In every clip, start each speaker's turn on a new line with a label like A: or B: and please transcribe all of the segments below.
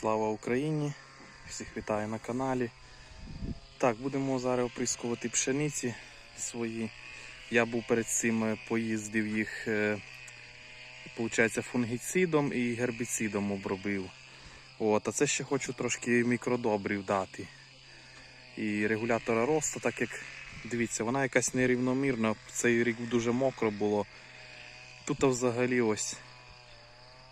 A: Слава Україні! Всіх вітаю на каналі. Так, будемо зараз оприскувати пшениці свої. Я був перед цим е, поїздив їх, е, получається, фунгіцидом і гербіцидом обробив. От, а це ще хочу трошки мікродобрів дати. І регулятора росту, так як дивіться, вона якась нерівномірна. Цей рік дуже мокро було. Тут взагалі ось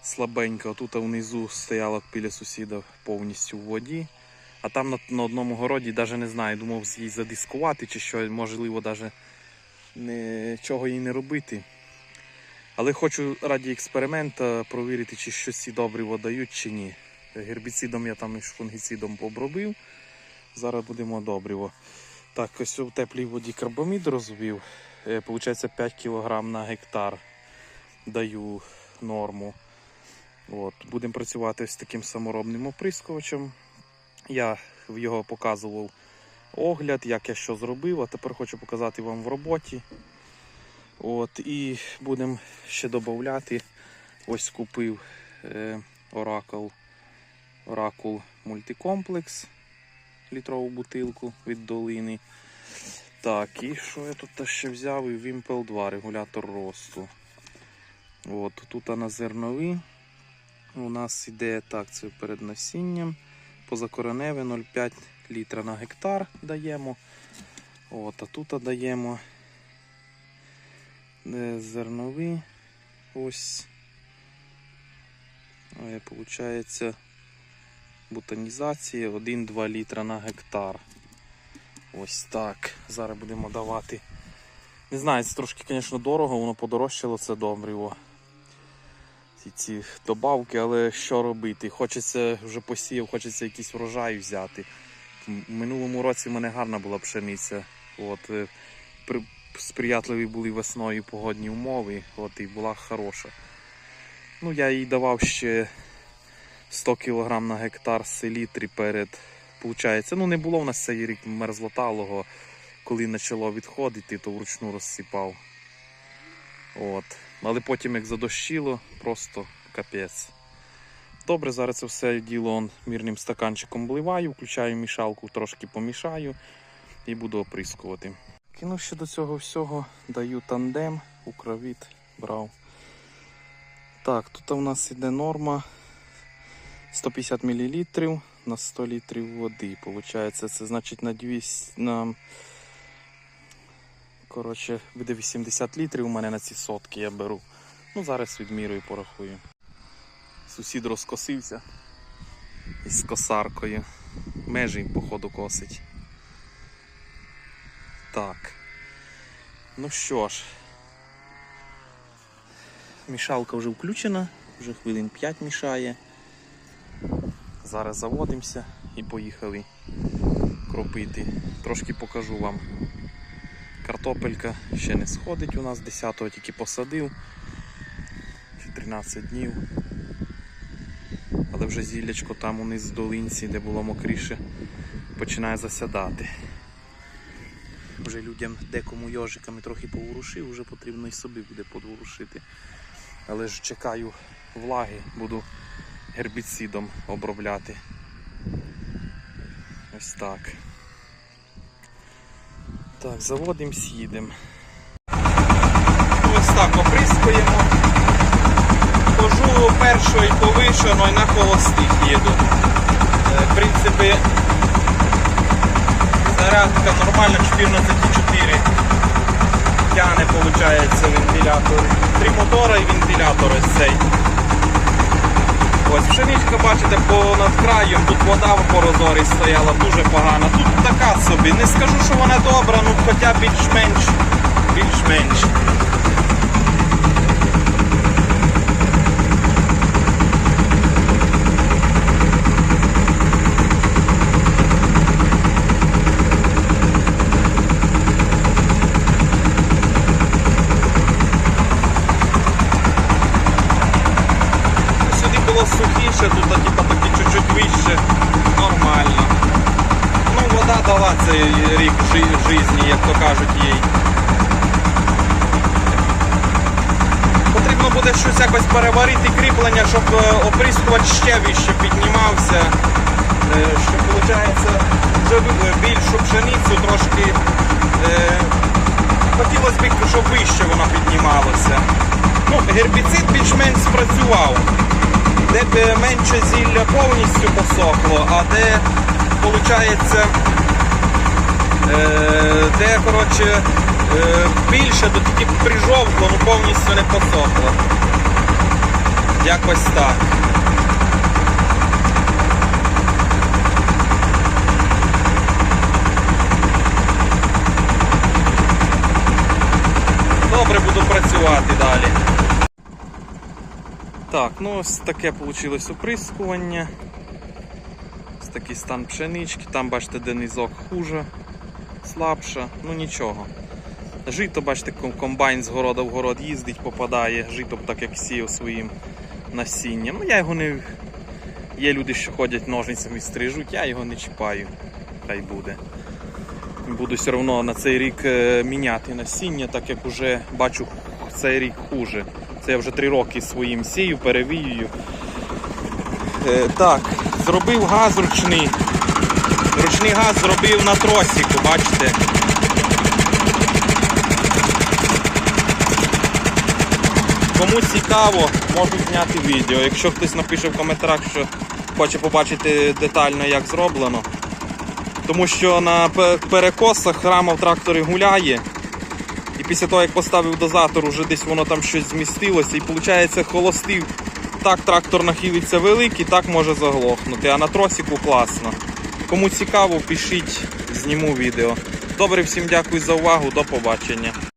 A: слабенько. Тут внизу стояла біля сусіда повністю в воді. А там на, на одному городі навіть не знаю, думав її задискувати чи що, можливо, навіть нічого їй не робити. Але хочу раді експеримента провірити, чи щось ці добрива дають чи ні. Гербіцидом я там і фунгіцидом обробив. Зараз будемо добриво. Так, ось у теплій воді карбамід розвів. Е, Получається 5 кг на гектар даю норму. От, Будемо працювати з таким саморобним оприскувачем. Я його показував огляд, як я що зробив, а тепер хочу показати вам в роботі. От, І будемо ще додати. Ось купив е, Oracle, Oracle мультикомплекс, літрову бутилку від долини. Так, і що я тут ще взяв? І Wimpel 2, регулятор росту. От, тут на зернові. У нас іде так, це перед насінням. Позакореневе 0,5 літра на гектар даємо. От, а тут даємо е, зернові. Ось. Е, Получається бутанізація 1-2 літра на гектар. Ось так. Зараз будемо давати. Не знаю, це трошки, звісно, дорого, воно подорожчало це добриво. Ці, ці добавки, але що робити? Хочеться вже посіяв, хочеться якийсь врожай взяти. В минулому році в мене гарна була пшениця. От, е, при, сприятливі були весною погодні умови, от, і була хороша. Ну, я їй давав ще 100 кг на гектар селітрі перед. Получається, ну не було в нас цей рік мерзлоталого, коли почало відходити, то вручну розсипав. От. Але потім, як задощило, просто капець. Добре, зараз це все діло он, мірним стаканчиком вливаю, включаю мішалку, трошки помішаю і буду оприскувати. Кину ще до цього всього, даю тандем, укровіт брав. Так, тут у нас іде норма 150 мл на 100 літрів води. Получається, це значить на 200 на Коротше, буде 80 літрів у мене на ці сотки я беру. Ну, зараз відмірюю, порахую. Сусід розкосився із косаркою. Межі, походу, косить. Так. Ну що ж, мішалка вже включена, вже хвилин 5 мішає. Зараз заводимося і поїхали кропити. Трошки покажу вам. Картопелька ще не сходить у нас 10-го тільки посадив. 13 днів. Але вже зіллячко там униз в долинці, де було мокріше, починає засядати. Вже людям декому йожиками трохи поворушив, вже потрібно і собі буде подворушити. Але ж чекаю влаги, буду гербіцидом обробляти. Ось так. Так, заводимось, їдемо. Ось так оприскуємо. Хожу першою повишеною на холостих їду. Е, В принципі, зарядка нормальна 14,4. Тяне, виходить, вентилятор. Три мотора і вентилятор ось цей. Ось пшеничка, бачите, понад краєм, тут вода в порозорі стояла дуже погана. Тут така собі. Не скажу, що вона добра, ну хоча більш-менш. Більш-менш. Сухіше, тут типа таки чуть-чуть вище. Нормально. Ну, вода дала цей рік жи- житті, як то кажуть їй. Потрібно буде щось якось переварити кріплення, щоб е, оприскувач ще вище піднімався. Е, Що виходить, вже більшу пшеницю трошки. е, Хотілося б, щоб вище воно піднімалося. Ну, гербіцид більш-менш спрацював. Де б менше зілля повністю посохло, а де, виходить, Е, де коротше, е, більше, то тільки прижовкло, ну повністю не посохло. Якось так. Добре буду працювати далі. Так, ну ось таке вийшло оприскування. Ось такий стан пшенички. Там бачите, де низок хуже слабша, ну нічого. Жито, бачите, комбайн з города в город їздить, попадає, жито так як сіяв своїм насінням. Ну я його не. Є люди, що ходять ножницями і стрижуть, я його не чіпаю. Хай буде. Буду все одно на цей рік е, міняти насіння, так як уже бачу цей рік хуже. Це я вже три роки своїм сію, перевіюю. Е, так, зробив газ ручний. Ручний газ зробив на тросіку, бачите. Кому цікаво, можу зняти відео. Якщо хтось напише в коментарях, що хоче побачити детально, як зроблено. Тому що на перекосах рама в тракторі гуляє. Після того, як поставив дозатор, уже десь воно там щось змістилося. І виходить, холостив. Так трактор нахилиться великий, так може заглохнути. А на тросіку класно. Кому цікаво, пишіть, зніму відео. Добре, всім дякую за увагу, до побачення.